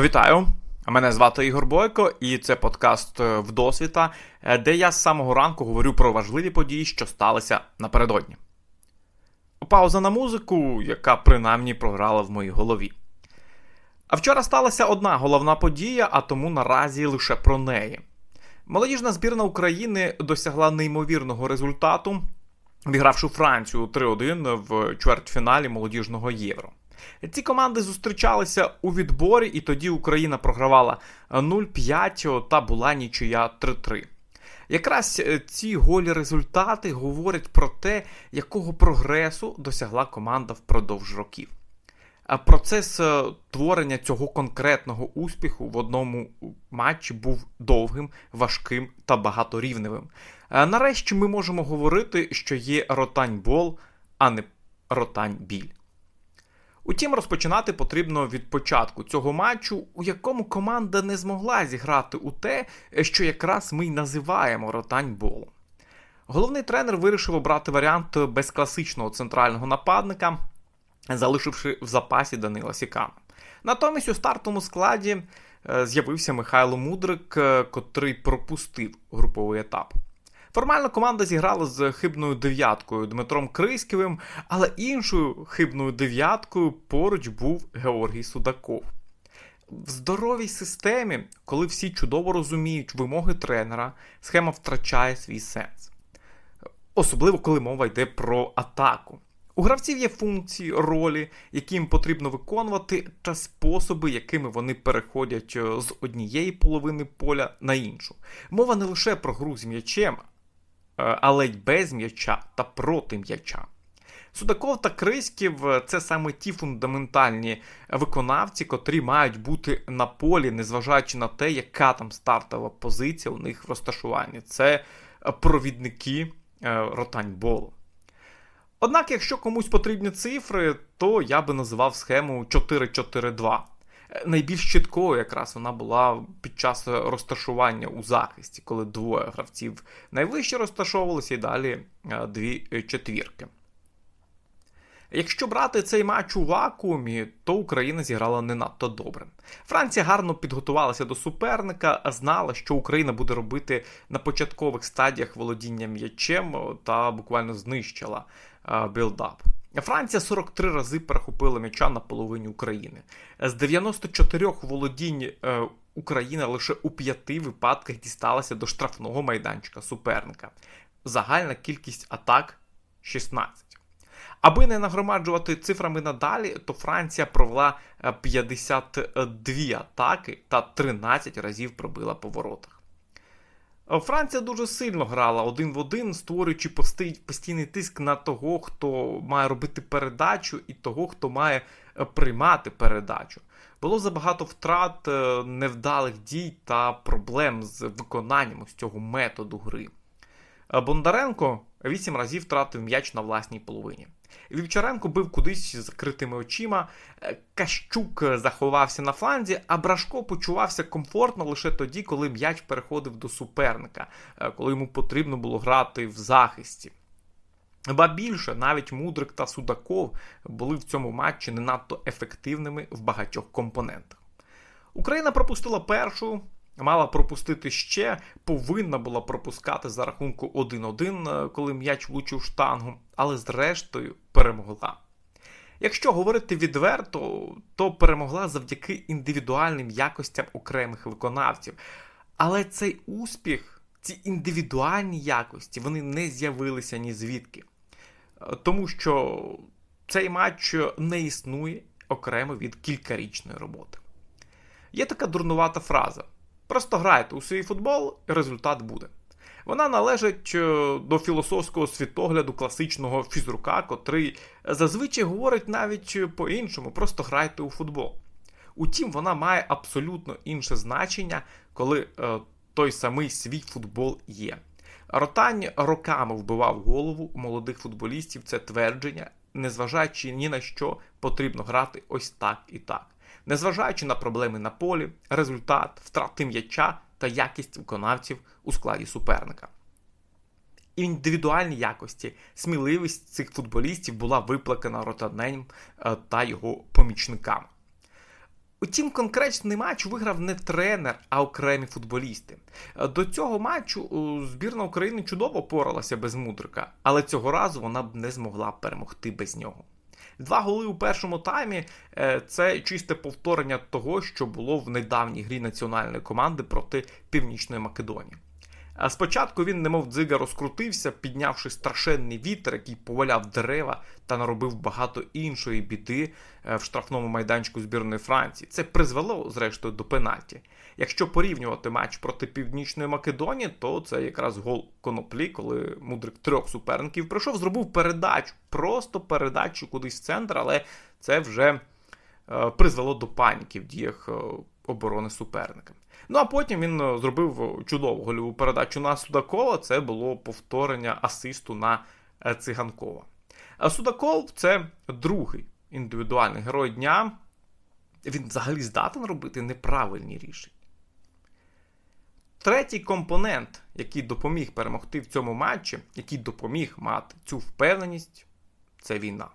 Вітаю! Мене звати Ігор Бойко, і це подкаст е, Вдосвіта, е, де я з самого ранку говорю про важливі події, що сталися напередодні. Пауза на музику, яка принаймні програла в моїй голові. А вчора сталася одна головна подія, а тому наразі лише про неї. Молодіжна збірна України досягла неймовірного результату, вігравши Францію 3-1 в чвертьфіналі молодіжного євро. Ці команди зустрічалися у відборі, і тоді Україна програвала 0-5 та була нічия 3-3. Якраз е, ці голі результати говорять про те, якого прогресу досягла команда впродовж років. Процес е, творення цього конкретного успіху в одному матчі був довгим, важким та багаторівневим. Нарешті ми можемо говорити, що є ротань-бол, а не ротань-біль. Утім, розпочинати потрібно від початку цього матчу, у якому команда не змогла зіграти у те, що якраз ми й називаємо ротань-болом. Головний тренер вирішив обрати варіант без класичного центрального нападника, залишивши в запасі Данила Сікана. Натомість у стартовому складі е, з'явився Михайло Мудрик, е, котрий пропустив груповий етап. Формально команда зіграла з хибною дев'яткою Дмитром Криськівим, але іншою хибною дев'яткою поруч був Георгій Судаков. В здоровій системі, коли всі чудово розуміють вимоги тренера, схема втрачає свій сенс. Особливо, коли мова йде про атаку. У гравців є функції, ролі, які їм потрібно виконувати, та способи, якими вони переходять е, з однієї половини поля на іншу. Мова не лише про гру з м'ячем, але й без м'яча та проти м'яча. Судаков та Криськів е, це саме ті фундаментальні виконавці, котрі мають бути на полі, незважаючи на те, яка там стартова позиція у них в розташуванні. Це е, провідники ротаньболу. Однак, якщо комусь потрібні цифри, то я би називав схему 4-4-2 найбільш чіткою якраз вона була під час розташування у захисті, коли двоє гравців найвище розташовувалися і далі е, дві четвірки. Якщо брати цей матч у вакуумі, то Україна зіграла не надто добре. Франція гарно підготувалася до суперника, знала, що Україна буде робити на початкових стадіях володіння м'ячем та буквально знищила е, білдап. Франція 43 рази перехопила м'яча на половині України. З 94 володінь е, Україна лише у п'яти випадках дісталася до штрафного майданчика суперника. Загальна кількість атак 16. Аби не нагромаджувати цифрами надалі, то Франція провела 52 е, атаки та 13 разів пробила по воротах. Франція дуже сильно грала один в один, створюючи постійний тиск на того, хто має робити передачу, і того, хто має е, приймати передачу. Було забагато втрат, е, невдалих дій та проблем з виконанням з цього методу гри. Е, Бондаренко вісім разів втратив м'яч на власній половині. Вівчаренко бив кудись з закритими очима, е, Кащук заховався на фланзі, а Брашко почувався комфортно лише тоді, коли м'яч переходив до суперника, е, коли йому потрібно було грати в захисті. Ба більше, навіть Мудрик та Судаков були в цьому матчі не надто ефективними в багатьох компонентах. Україна пропустила першу, Мала пропустити ще, повинна була пропускати за рахунку 1-1, е, коли м'яч влучив штангу, але зрештою перемогла. Якщо говорити відверто, то перемогла завдяки індивідуальним якостям окремих виконавців. Але цей успіх, ці індивідуальні якості, вони не з'явилися ні звідки. Е, тому що цей матч не існує окремо від кількарічної роботи. Є така дурнувата фраза. Просто грайте у свій футбол, і результат буде. Вона належить е, до філософського світогляду класичного фізрука, котрий зазвичай говорить навіть по-іншому, просто грайте у футбол. Утім, вона має абсолютно інше значення, коли е, той самий свій футбол є. Ротань роками вбивав голову молодих футболістів це твердження, незважаючи ні на що потрібно грати ось так і так незважаючи на проблеми на полі, результат, втрати м'яча та якість виконавців у складі суперника. Індивідуальні якості, сміливість цих футболістів була виплакана Ротанем та його помічниками. Утім, конкретний матч виграв не тренер, а окремі футболісти. До цього матчу збірна України чудово поралася без мудрика, але цього разу вона б не змогла перемогти без нього. Два голи у першому таймі е, це чисте повторення того, що було в недавній грі національної команди проти Північної Македонії. Спочатку він, немов дзига, розкрутився, піднявши страшенний вітер, який поваляв дерева та наробив багато іншої біди е, в штрафному майданчику збірної Франції. Це призвело, зрештою, до пенальті. Якщо порівнювати матч проти Північної Македонії, то це якраз гол коноплі, коли мудрик трьох суперників прийшов, зробив передачу, просто передачу кудись в центр, але це вже е, призвело до паніки в діях е, оборони суперника. Ну а потім він е, зробив чудову гольову передачу на Судакова. Це було повторення асисту на е, циганкова. А Судаков це другий індивідуальний герой дня. Він взагалі здатен робити неправильні рішення. Третій компонент, який допоміг перемогти в цьому матчі, який допоміг мати цю впевненість, це війна.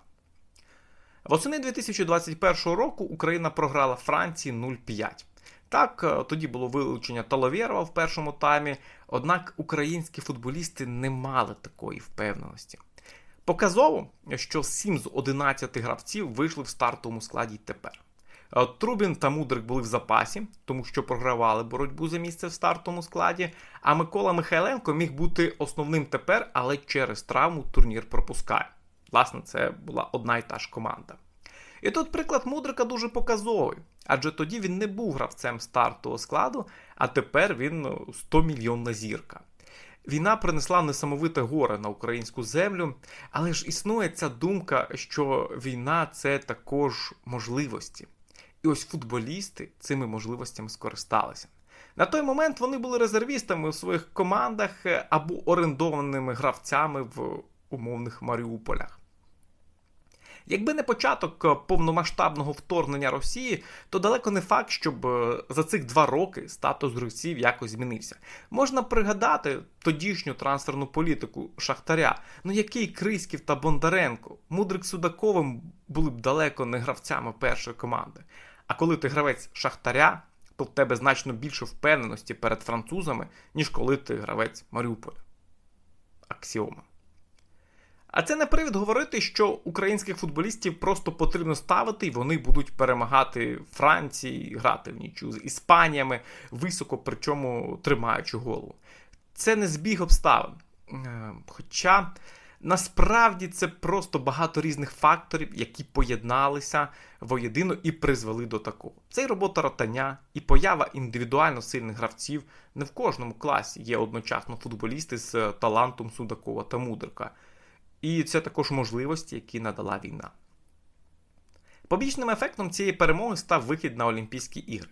Восени 2021 року Україна програла Франції 0-5. Так, е, тоді було вилучення Таловєрова в першому таймі, однак українські футболісти не мали такої впевненості. Показово, що 7 з 11 гравців вийшли в стартовому складі тепер. Е, Трубін та Мудрик були в запасі, тому що програвали боротьбу за місце в стартовому складі. А Микола Михайленко міг бути основним тепер, але через травму турнір пропускає. Власне, це була одна й та ж команда. І тут приклад Мудрика дуже показовий, адже тоді він не був гравцем стартового складу, а тепер він 100 ну, мільйонна зірка. Війна принесла несамовите горе на українську землю, але ж існує ця думка, що війна це також можливості. І ось футболісти цими можливостями скористалися. На той момент вони були резервістами у своїх командах або орендованими гравцями в умовних Маріуполях. Якби не початок е, повномасштабного вторгнення Росії, то далеко не факт, щоб е, за цих два роки статус гравців якось змінився. Можна пригадати тодішню трансферну політику Шахтаря. Ну який Криськів та Бондаренко, Мудрик Судаковим були б далеко не гравцями першої команди. А коли ти гравець Шахтаря, то в тебе значно більше впевненості перед французами, ніж коли ти гравець Маріуполя. Аксіома. А це не привід говорити, що українських футболістів просто потрібно ставити, і вони будуть перемагати Франції, грати в нічу з Іспаніями, високо, причому тримаючи голову. Це не збіг обставин. Е, хоча насправді це просто багато різних факторів, які поєдналися воєдино і призвели до такого. Це і робота ротання, і поява індивідуально сильних гравців. Не в кожному класі є одночасно футболісти з талантом Судакова та Мудрика. І це також можливості, які надала війна. Побічним ефектом цієї перемоги став вихід на Олімпійські ігри.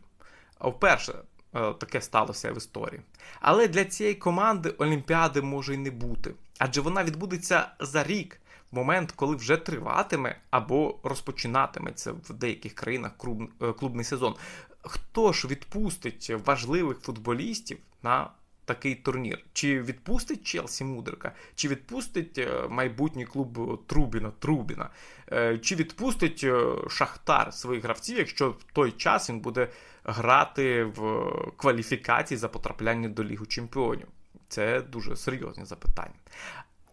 Вперше е, таке сталося в історії. Але для цієї команди Олімпіади може й не бути, адже вона відбудеться за рік, в момент, коли вже триватиме або розпочинатиметься в деяких країнах е, клубний сезон. Хто ж відпустить важливих футболістів на такий турнір. Чи відпустить Челсі Мудрика, чи відпустить е, майбутній клуб Трубіна Трубіна, е, чи відпустить е, Шахтар своїх гравців, якщо в той час він буде грати в кваліфікації за потрапляння до Лігу Чемпіонів? Це дуже серйозні запитання.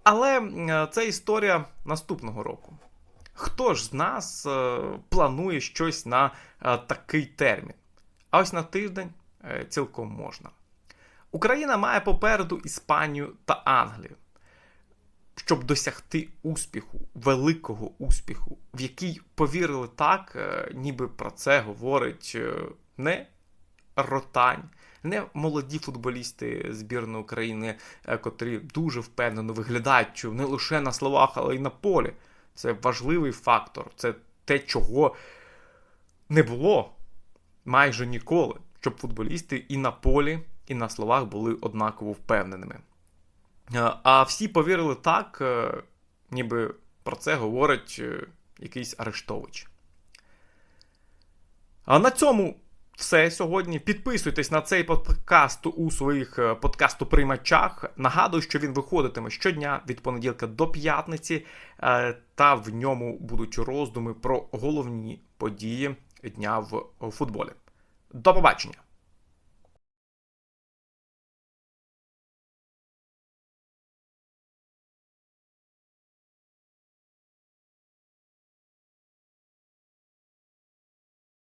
Але це історія наступного року. Хто ж з нас планує щось на такий термін? А ось на тиждень цілком можна. Україна має попереду Іспанію та Англію, щоб досягти успіху, великого успіху, в який повірили так, е, ніби про це говорить е, не ротань, не молоді футболісти збірної України, е, котрі дуже впевнено виглядають не лише на словах, але й на полі. Це важливий фактор, це те, чого не було майже ніколи, щоб футболісти і на полі і на словах були однаково впевненими. Е, а всі повірили так, е, ніби про це говорить е, якийсь Арештович. А на цьому все сьогодні. Підписуйтесь на цей подкаст у своїх подкасту-приймачах. Нагадую, що він виходитиме щодня від понеділка до п'ятниці, та в ньому будуть роздуми про головні події дня в футболі. До побачення!